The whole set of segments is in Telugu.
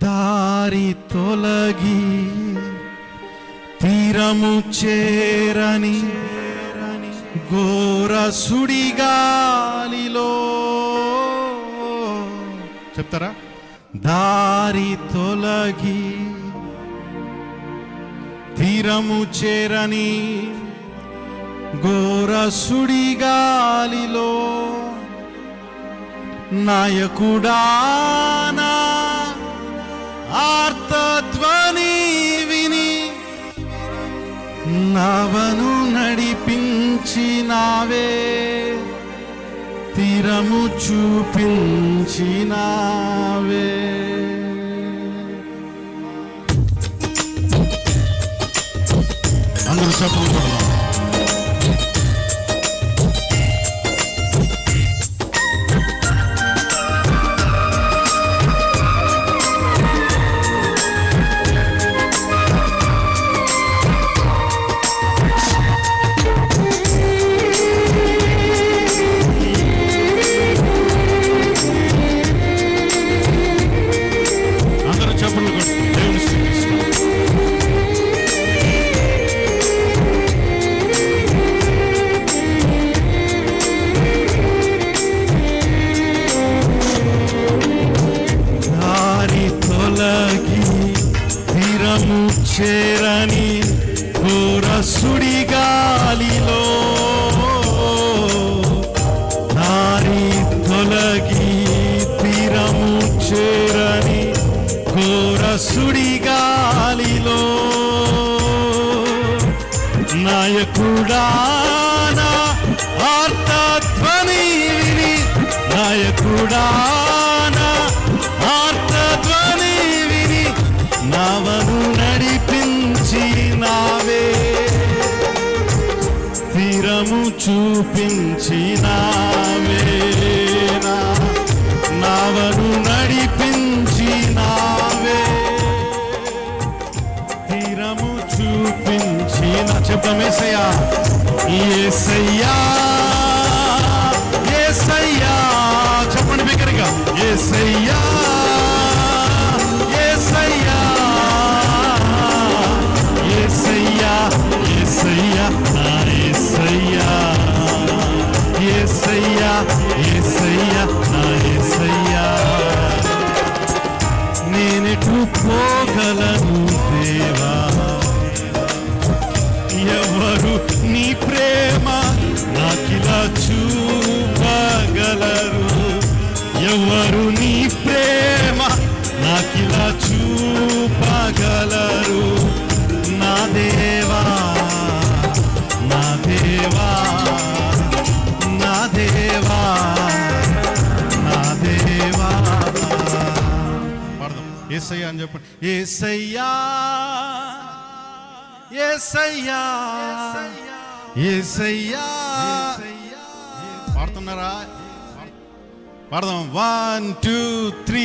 దారి తొలగి తీరము చేరని ఘోర సుడిగాలిలో. చెప్తారా? దారి తొలగి తీరము చేరని ఘోర సుడిగాలిలో. నాయకుడానా ఆర్తధ్వని విని నవను నడిపించినావే తీరము చూపించినావే. అందరూ చెప్పండి. ఘోర సుడిగాలిలో నారి తొలగి తీరము చేరని ఘోర సుడిగాలిలో నాయకుడానా ఆర్తధ్వని విని నాయకుడానా తీరము నావను నడిపించి తీరము చూపించిన నా చెప్పమేసయ్యా ఏసయ్యా ఏసయ్యా. చెప్పండి బిగ్గరగా. ఏసయ్యా ఏసయ్యా. నేనెటు పోగలను దేవా. ఎవరు నీ ప్రేమ నాకిలా చూపగలరు? ఎవరు నీ ఏసయ్యా అని చెప్పండి. ఏసయ్యా ఏసయ్యా ఏసయ్యా పాడుతున్నారా? పాడదాం. One two three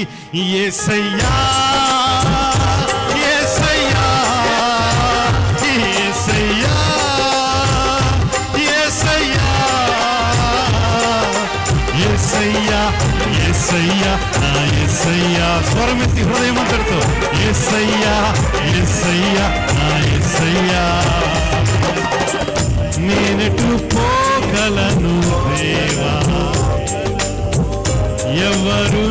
Yesayya. Yesayya నా ఏసయ్యా స్వరమెత్తి హృదయం అంతటితో ఏసయ్యా ఏసయ్యా నా ఏసయ్యా నేనెటు పోగలను దేవా. ఎవరు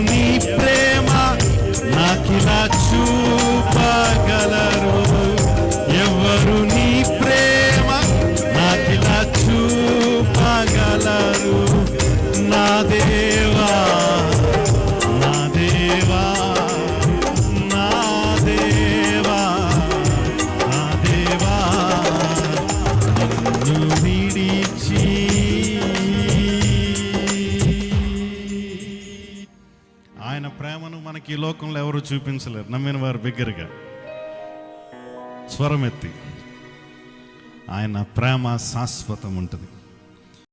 మనకి ఈ లోకంలో ఎవరు చూపించలేరు. నమ్మిన వారు బిగ్గరగా. స్వరమెత్తి. ఆయన ప్రేమ శాశ్వతం ఉంటుంది.